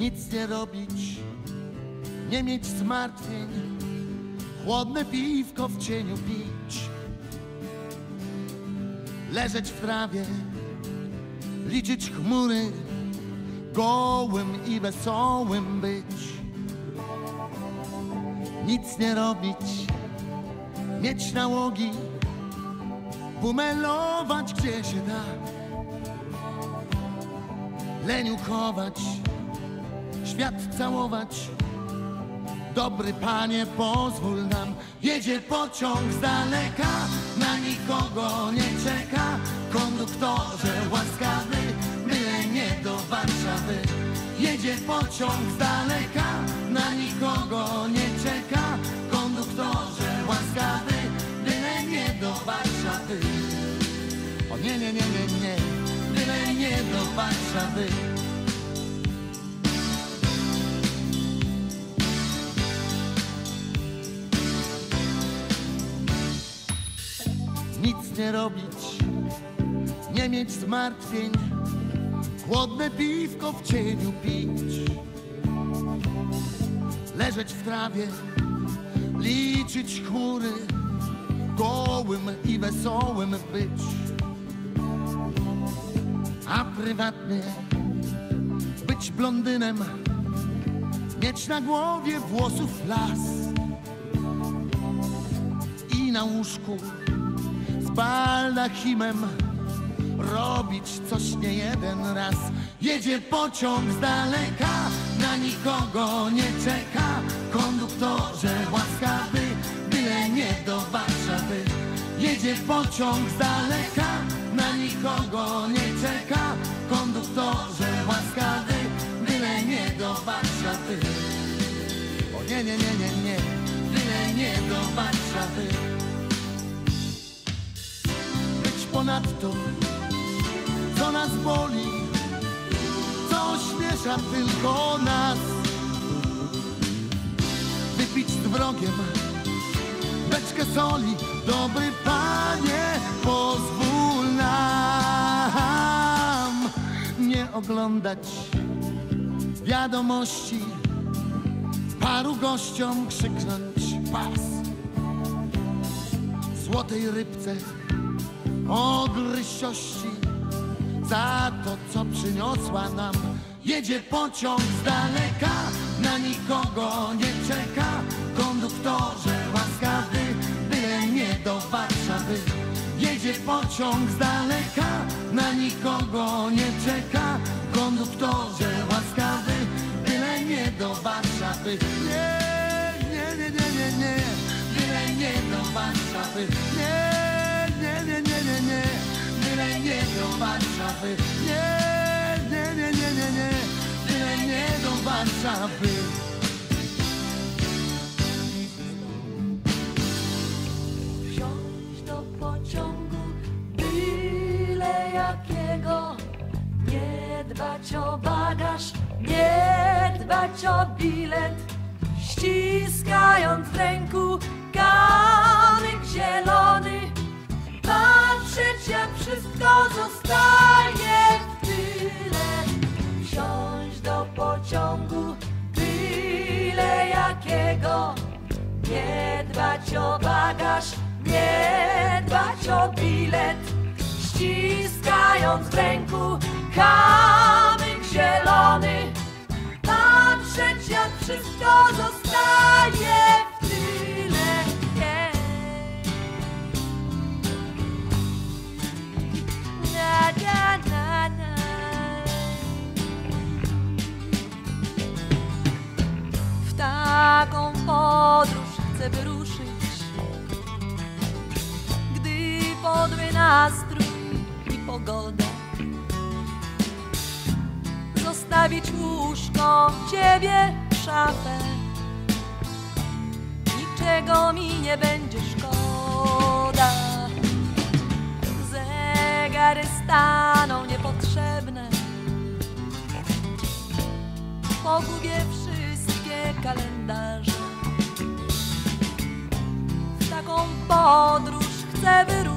nic nie robić, nie mieć zmartwień, chłodne piwko w cieniu pić, leżeć w trawie, liczyć chmury, gołym i wesołym być, nic nie robić, mieć nałogi, bumelować gdzie się da, leniu chować, świat całować. Dobry panie, pozwól nam, jedzie pociąg z daleka, na nikogo nie czeka. Konduktorze łaskawy, byle nie do Warszawy. Jedzie pociąg z daleka, na nikogo nie czeka. Konduktorze łaskawy, byle nie do Warszawy. O nie, nie, nie, nie, nie, byle nie do Warszawy. Nic nie robić, nie mieć zmartwień, chłodne piwko w cieniu pić, leżeć w trawie, liczyć chmury, gołym i wesołym być, a prywatnie być blondynem, mieć na głowie włosów las i na łóżku z baldachimem robić coś nie jeden raz. Jedzie pociąg z daleka, na nikogo nie czeka. Konduktorze łaskawy, byle nie do Warszawy. Jedzie pociąg z daleka, na nikogo nie czeka. Konduktorze łaskawy, byle nie do Warszawy. O nie, nie, nie, nie, nie, byle nie do Warszawy ponadto, co nas boli, co śmiesza tylko nas. Wypić z wrogiem beczkę soli, dobry panie, pozwól nam nie oglądać wiadomości, paru gościom krzyknąć pas. Złotej rybce ogrysiości za to, co przyniosła nam. Jedzie pociąg z daleka, na nikogo nie czeka. Konduktorze łaskawy, byle nie do Warszawy. Jedzie pociąg z daleka, na nikogo nie czeka. Konduktorze łaskawy, byle nie do Warszawy. Nie, nie, nie, nie, nie, nie, byle nie do Warszawy. Nie, Warszawy. Nie, nie, nie, nie, nie, nie, nie do Warszawy. Wsiąść do pociągu byle jakiego Nie dbać o bagaż, nie dbać o bilet Ściskając pociągu jakiego. Nie dbać o bagaż, nie dbać o bilet. Ściskając w ręku kamyk zielony Patrzeć jak wszystko zostaje podróż chcę wyruszyć, gdy podły nastrój i pogoda. Zostawić łóżko, ciebie, szafę, niczego mi nie będzie szkoda. Podróż chcę wyruszyć.